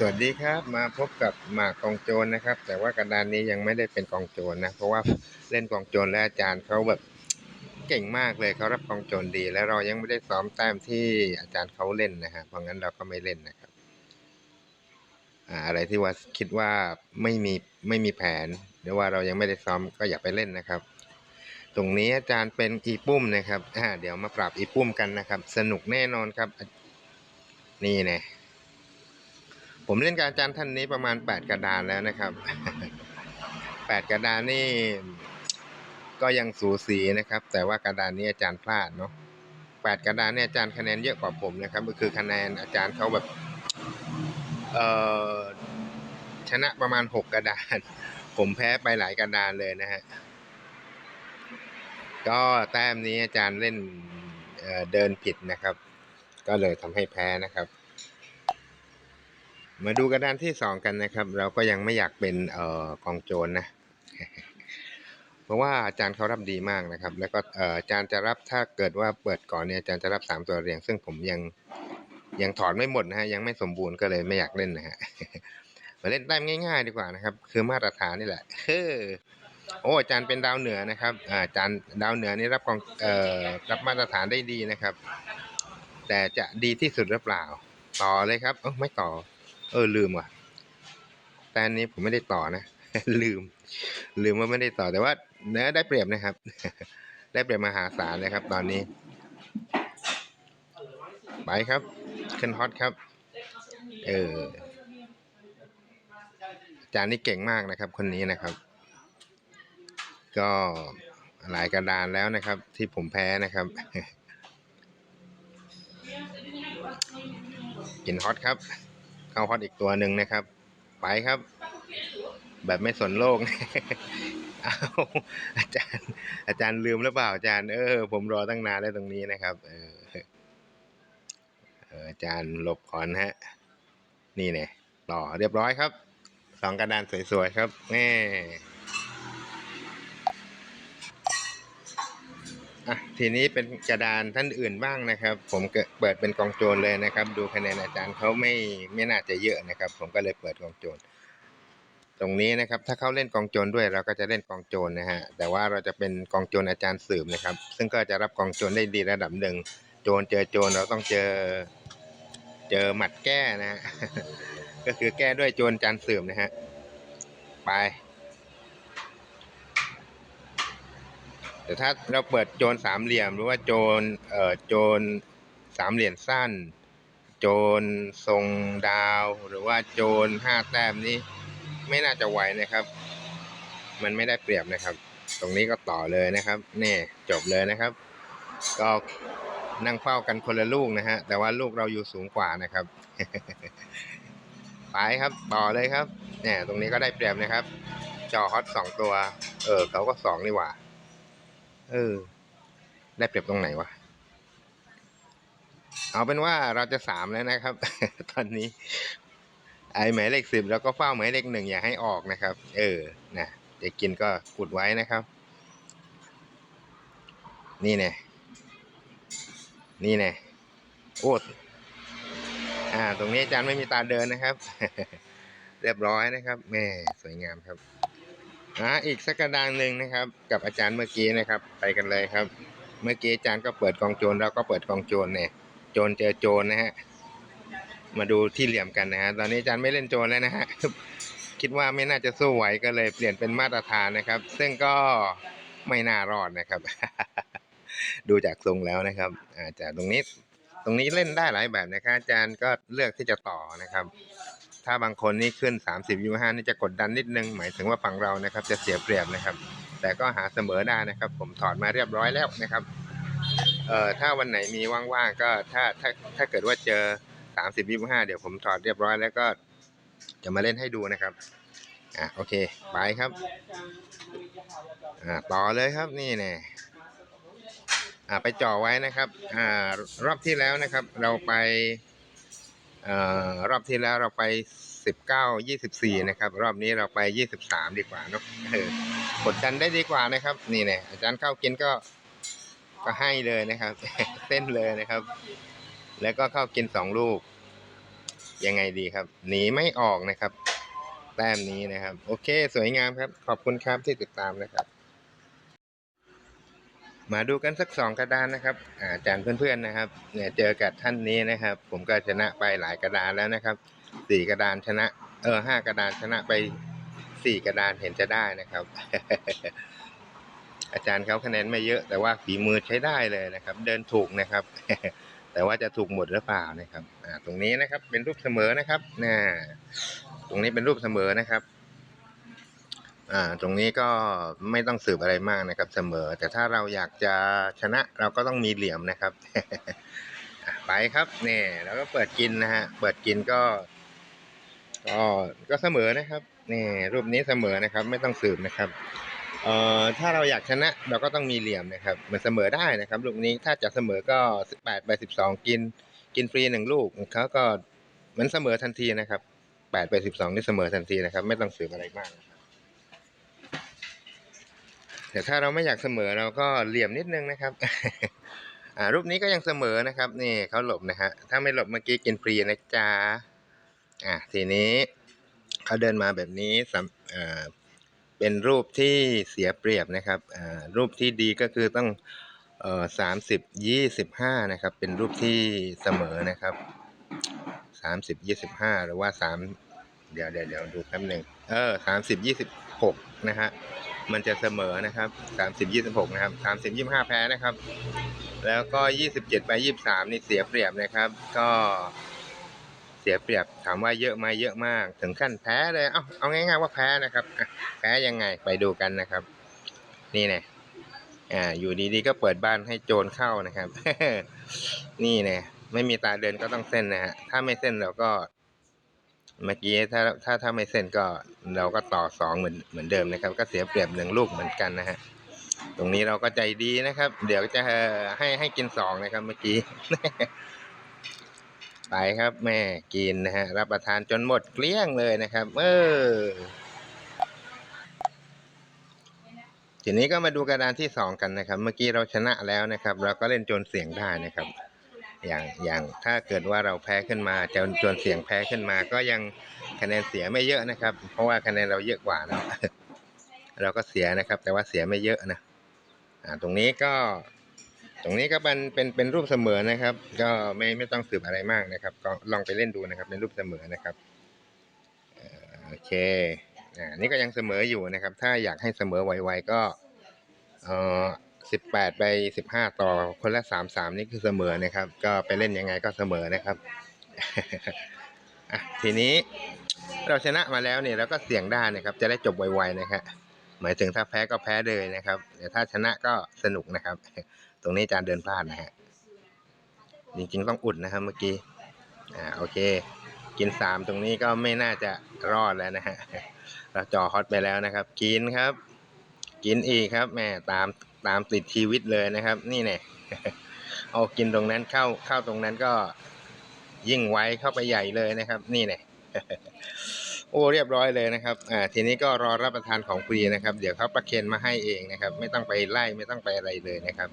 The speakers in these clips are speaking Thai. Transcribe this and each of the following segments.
สวัสดีครับมาพบกับหมากกองโจรนะครับ แต่ว่ากระดานนี้ยังไม่ได้เป็นกองโจรนะ เพราะว่าเล่นกองโจรและอาจารย์เขาแบบเก่งมากเลยเขารับกองโจรดี แล้วเรายังไม่ได้ซ้อมแต้มที่อาจารย์เขาเล่นนะฮะเพราะงั้นเราก็ไม่เล่นนะครับอ่าอะไรที่ว่าคิดว่าไม่มีไม่มีแผน หรือว่าเรายังไม่ได้ซ้อมก็อย่าไปเล่นนะครับ ตรงนี้อาจารย์เป็นอีปุ้มนะครับอ่าเดี๋ยวมาปรับอีปุ้มกันนะครับ สนุกแน่นอนครับ นี่แน่ ผมเล่นกับอาจารย์ท่านนี้ประมาณ 8 กระดานแล้วนะครับ 8 กระดานนี่ก็ยังสูสีนะครับ แต่ว่ากระดานนี้อาจารย์พลาดเนาะ8 กระดานเนี่ยอาจารย์คะแนนเยอะกว่าผมนะครับ ก็คือคะแนนอาจารย์เขาแบบเอ่อชนะประมาณ 6 กระดาน ผมแพ้ไปหลายกระดานเลยนะฮะก็แต้มนี้อาจารย์เล่นเเดินผิดนะครับ ก็เลยทำให้แพ้นะครับ มาดูกระดานที่สองกันนะครับ เราก็ยังไม่อยากเป็นเอ่อกองโจรนะ เพราะว่าอาจารย์เขารับดีมากนะครับ แล้วก็อาจารย์จะรับถ้าเกิดว่าเปิดก่อนเนี่ยอาจารย์จะรับสามตัวเรียง ซึ่งผมยังยังถอนไม่หมดนะฮะยังไม่สมบูรณ์ก็เลยไม่อยากเล่นนะฮะมาเล่นแต้มง่ายๆดีกว่านะครับ คือมาตรฐานนี่แหละเฮ้อโอ้อาจารย์เป็นดาวเหนือนะครับอาอาจารย์ดาวเหนือนี่รับกองเอ่อรับมาตรฐานได้ดีนะครับ แต่จะดีที่สุดหรือเปล่า ต่อเลยครับเออไม่ต่อ เออลืมว่ะแต่อันนี้ผมไม่ได้ต่อนะ ลืม ลืมว่าไม่ได้ต่อแต่ว่าเนื้อได้เปรียบนะครับ ได้เปรียบมหาศาลเลยครับ ตอนนี้ ไปครับขึ้นฮอตครับ เอออาจารย์นี่เก่งมากนะครับ คนนี้นะครับ ก็หลายกระดานแล้วนะครับ ที่ผมแพ้นะครับ กินฮอตครับ เข้าฮอตอีกตัวหนึ่งนะครับ ไปครับ แบบไม่สนโลกเอาอาจารย์ อาจารย์ลืมหรือเปล่าอาจารย์เออ ผมรอตั้งนานแล้วตรงนี้นะครับ เออเอออาจารย์หลบก่อนฮะ นี่เนี่ยต่อเรียบร้อยครับสองกระดานสวยๆครับแน่ อะทีนี้เป็นกระดานท่านอื่นบ้างนะครับ ผมเปิดเป็นกองโจรเลยนะครับ ดูคะแนนอาจารย์เขาไม่ไม่น่าจะเยอะนะครับ ผมก็เลยเปิดกองโจรตรงนี้นะครับ ถ้าเขาเล่นกองโจรด้วยเราก็จะเล่นกองโจรนะฮะแต่ว่าเราจะเป็นกองโจรอาจารย์สืบนะครับ ซึ่งก็จะรับกองโจรได้ดีระดับหนึ่งโจรเจอโจรเราต้องเจอ เจอหมัดแก้นะฮะก็คือแก้ด้วยโจรอาจารย์สืบนะฮะไป แต่ถ้าเราเปิดโจรสามเหลี่ยม หรือว่าโจรเอ่อโจรสามเหลี่ยมสั้น โจรทรงดาว หรือว่าโจรห้าแต้มนี้ ไม่น่าจะไหวนะครับ มันไม่ได้เปรียบนะครับ ตรงนี้ก็ต่อเลยนะครับนี่จบเลยนะครับ ก็นั่งเฝ้ากันคนละลูกนะฮะแต่ว่าลูกเราอยู่สูงกว่านะครับไปครับต่อเลยครับเนี่ยตรงนี้ก็ได้เปรียบนะครับ จอฮอตสองตัว เออเขาก็สองนี่หว่า เออ ได้เปรียบตรงไหนวะ เอาเป็นว่าเราจะสามแล้วนะครับ ตอนนี้ ไอหมายเลขสิบแล้วก็เฝ้าหมายเลขหนึ่งอย่าให้ออกนะครับ เออ นะจะกินก็กุดไว้นะครับ นี่แน่นี่แน่โอ้อ่า ตรงนี้อาจารย์ไม่มีตาเดินนะครับ เรียบร้อยนะครับ แม่สวยงามครับ อ่าอีกสักกระดานหนึ่งนะครับ กับอาจารย์เมื่อกี้นะครับ ไปกันเลยครับ เมื่อกี้อาจารย์ก็เปิดกองโจรเราก็เปิดกองโจรเนี่ย โจรเจอโจรนะฮะมาดูที่เหลี่ยมกันนะฮะตอนนี้อาจารย์ไม่เล่นโจรแล้วนะฮะคิดว่าไม่น่าจะสู้ไหวก็เลยเปลี่ยนเป็นมาตรฐานนะครับ ซึ่งก็ไม่น่ารอดนะครับ ดูจากทรงแล้วนะครับ อาจารย์ตรงนี้ ตรงนี้เล่นได้หลายแบบนะครับอาจารย์ก็เลือกที่จะต่อนะครับ ถ้าบางคนนี่ขึ้น 30ยูห้านี่จะกดดันนิดนึง หมายถึงว่าฝั่งเรานะครับ จะเสียเปรียบนะครับ แต่ก็หาเสมอได้นะครับ ผมถอดมาเรียบร้อยแล้วนะครับ เอ่อถ้าวันไหนมีว่างๆก็ถ้าถ้าถ้าเกิดว่าเจอสามสิบยี่ห้าเดี๋ยวผมถอดเรียบร้อยแล้วก็จะมาเล่นให้ดูนะครับ อะโอเคไปครับ อ่าต่อเลยครับนี่แน่อ่าไปจ่อไว้นะครับ อ่ารอบที่แล้วนะครับ เราไป รอบที่แล้วเราไปสิบเก้ายี่สิบสี่นะครับ รอบนี้เราไปยี่สิบสามดีกว่าเนอะเออกดดันได้ดีกว่านะครับ นี่แน่อาจารย์เข้ากินก็ก็ให้เลยนะครับ เส้นเลยนะครับ แล้วก็เข้ากินสองลูก ยังไงดีครับ หนีไม่ออกนะครับ แต้มนี้นะครับ โอเค สวยงามครับ ขอบคุณครับที่ติดตามนะครับ มาดูกันสักสองกระดานนะครับอาจารย์เพื่อนๆนะครับเนี่ยเจอกับท่านนี้นะครับ ผมก็ชนะไปหลายกระดานแล้วนะครับสี่กระดานชนะ เออห้ากระดานชนะไปสี่กระดานเห็นจะได้นะครับ อาจารย์เขาคะแนนไม่เยอะ แต่ว่าฝีมือใช้ได้เลยนะครับ เดินถูกนะครับ แต่ว่าจะถูกหมดหรือเปล่านะครับ อ่า ตรงนี้นะครับ เป็นรูปเสมอนะครับน่าตรงนี้เป็นรูปเสมอนะครับ อ่าตรงนี้ก็ไม่ต้องสืบอะไรมากนะครับเสมอ แต่ถ้าเราอยากจะชนะเราก็ต้องมีเหลี่ยมนะครับ ไปครับเนี่ยแล้วก็เปิดกินนะฮะเปิดกินก็ก็ก็เสมอนะครับนี่รูปนี้เสมอนะครับ ไม่ต้องสืบนะครับเอ่อถ้าเราอยากชนะเราก็ต้องมีเหลี่ยมนะครับมันเสมอได้นะครับลูกนี้ถ้าจะเสมอก็สิบแปดไปสิบสองกิน กินฟรีหนึ่งลูกเขาก็มันเสมอทันทีนะครับแปดไปสิบสองนี่เสมอทันทีนะครับ ไม่ต้องสืบอะไรมากนะครับ แต่ถ้าเราไม่อยากเสมอเราก็เหลี่ยมนิดนึงนะครับ อ่ารูปนี้ก็ยังเสมอนะครับ นี่เขาหลบนะฮะถ้าไม่หลบเมื่อกี้กินฟรีนะจ๊ะอะทีนี้เขาเดินมาแบบนี้สำอ่าเป็นรูปที่เสียเปรียบนะครับอ่ารูปที่ดีก็คือต้องเอ่อสามสิบยี่สิบห้านะครับ เป็นรูปที่เสมอนะครับสามสิบยี่สิบห้าหรือว่าสามเดี๋ยวเดี๋ยวเดี๋ยวดูแป๊บหนึ่งเออสามสิบยี่สิบหกนะฮะ มันจะเสมอนะครับสามสิบยี่สิบหกนะครับสามสิบยี่สิบห้าแพ้นะครับ แล้วก็ยี่สิบเจ็ดไปยี่สิบสามนี่เสียเปรียบนะครับ ก็เสียเปรียบถามว่าเยอะไหมเยอะมาก ถึงขั้นแพ้เลยเอาเอาง่ายๆว่าแพ้นะครับแพ้ยังไงไปดูกันนะครับ นี่แน่อ่าอยู่ดีๆก็เปิดบ้านให้โจรเข้านะครับ นี่แน่ไม่มีตาเดินก็ต้องเส้นนะฮะถ้าไม่เส้นเราก็ เมื่อกี้ถ้าถ้าถ้าไม่เส้นก็เราก็ต่อสองเหมือนเหมือนเดิมนะครับ ก็เสียเปรียบหนึ่งลูกเหมือนกันนะฮะตรงนี้เราก็ใจดีนะครับ เดี๋ยวจะให้ให้กินสองนะครับ เมื่อกี้ไปครับ แม่กินนะฮะรับประทานจนหมดเกลี้ยงเลยนะครับ เออทีนี้ก็มาดูกระดานที่สองกันนะครับ เมื่อกี้เราชนะแล้วนะครับ เราก็เล่นจนเสียงได้นะครับ อย่างอย่างถ้าเกิดว่าเราแพ้ขึ้นมาจนจนเสียงแพ้ขึ้นมา ก็ยังคะแนนเสียไม่เยอะนะครับ เพราะว่าคะแนนเราเยอะกว่านะเราก็เสียนะครับ แต่ว่าเสียไม่เยอะนะอ่าตรงนี้ก็ ตรงนี้ก็เป็นเป็นเป็นรูปเสมอนะครับ ก็ไม่ไม่ต้องสืบอะไรมากนะครับ ก็ลองไปเล่นดูนะครับ เป็นรูปเสมอนะครับโอเคอ่านี่ก็ยังเสมออยู่นะครับ ถ้าอยากให้เสมอไวๆก็เอ่อ สิบแปดไปสิบห้าต่อคนละสามสามนี่คือเสมอนะครับ ก็ไปเล่นยังไงก็เสมอนะครับทีนี้เราชนะมาแล้วเนี่ยเราก็เสี่ยงได้นะครับ จะได้จบไวๆนะครับหมายถึงถ้าแพ้ก็แพ้เลยนะครับแต่ถ้าชนะก็สนุกนะครับ ตรงนี้อาจารย์เดินพลาดนะฮะจริงๆต้องอุดนะครับเมื่อกี้อ่าโอเค กินสามตรงนี้ก็ไม่น่าจะรอดแล้วนะฮะเราจ่อฮอตไปแล้วนะครับ กินครับ กินอีกครับแม่ตาม ตามติดชีวิตเลยนะครับ นี่เนี่ยเอากินตรงนั้นเข้าเข้าตรงนั้นก็ยิ่งไวเข้าไปใหญ่เลยนะครับ นี่เนี่ยโอ้เรียบร้อยเลยนะครับอ่าทีนี้ก็รอรับประทานของฟรีนะครับ เดี๋ยวเขาประเคนมาให้เองนะครับ ไม่ต้องไปไล่ไม่ต้องไปอะไรเลยนะครับ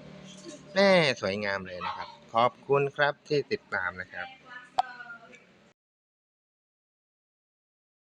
แน่สวยงามเลยนะครับ ขอบคุณครับที่ติดตามนะครับ